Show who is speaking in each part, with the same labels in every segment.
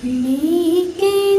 Speaker 1: Make it.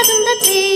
Speaker 1: தகுந்த தே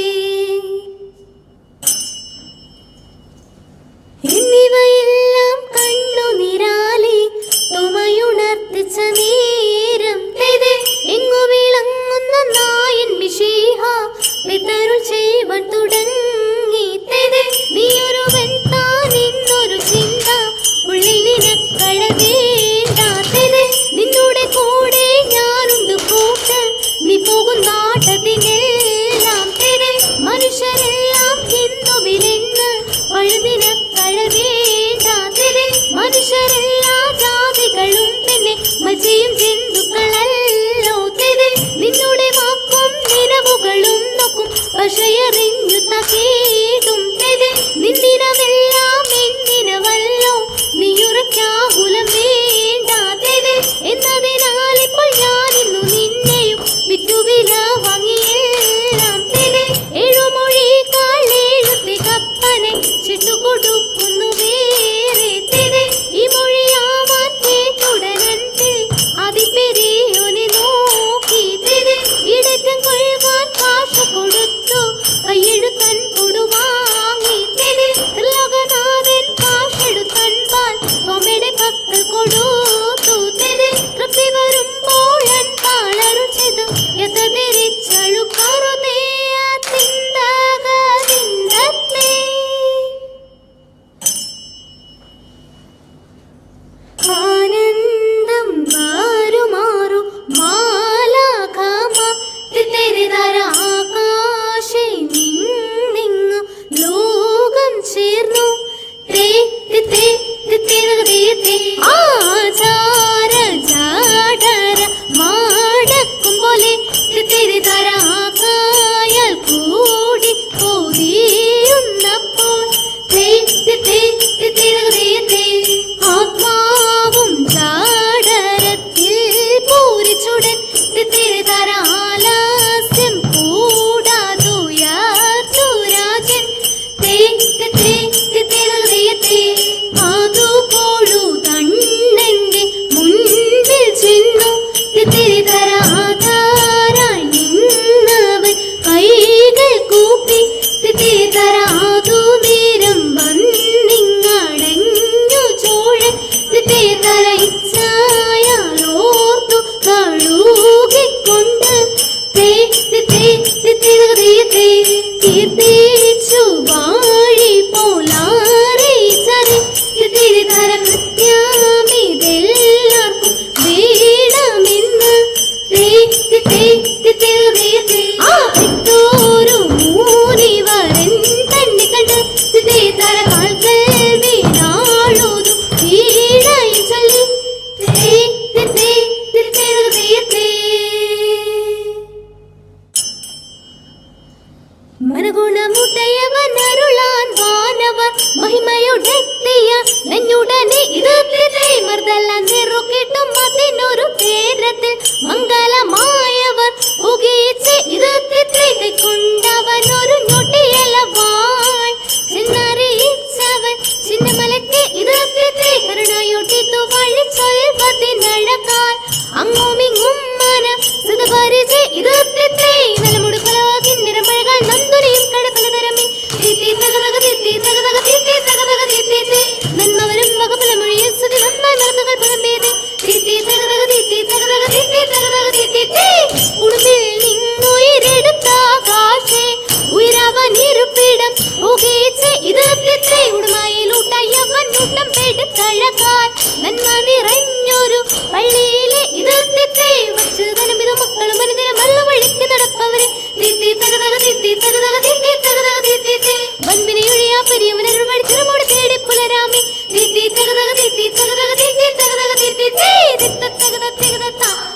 Speaker 1: പള്ളിയിലെ ഇതത്തെ വച്ച് തനമിത മക്കളും അനുദിനം നല്ല വഴിക്ക് നടപ്പവരെ. തീത്തി തകതക തീത്തി തകതക തീത്തി തകതക തീത്തി ബന്ധിനിയൊഴിയാ പെരിയവനൊരു വഴിച്ചിറമോട് തേടി പുലരാമി തീത്തി തകതക തീത്തി തകതക തീത്തി തകതക തീത്തി തകത തകത തകത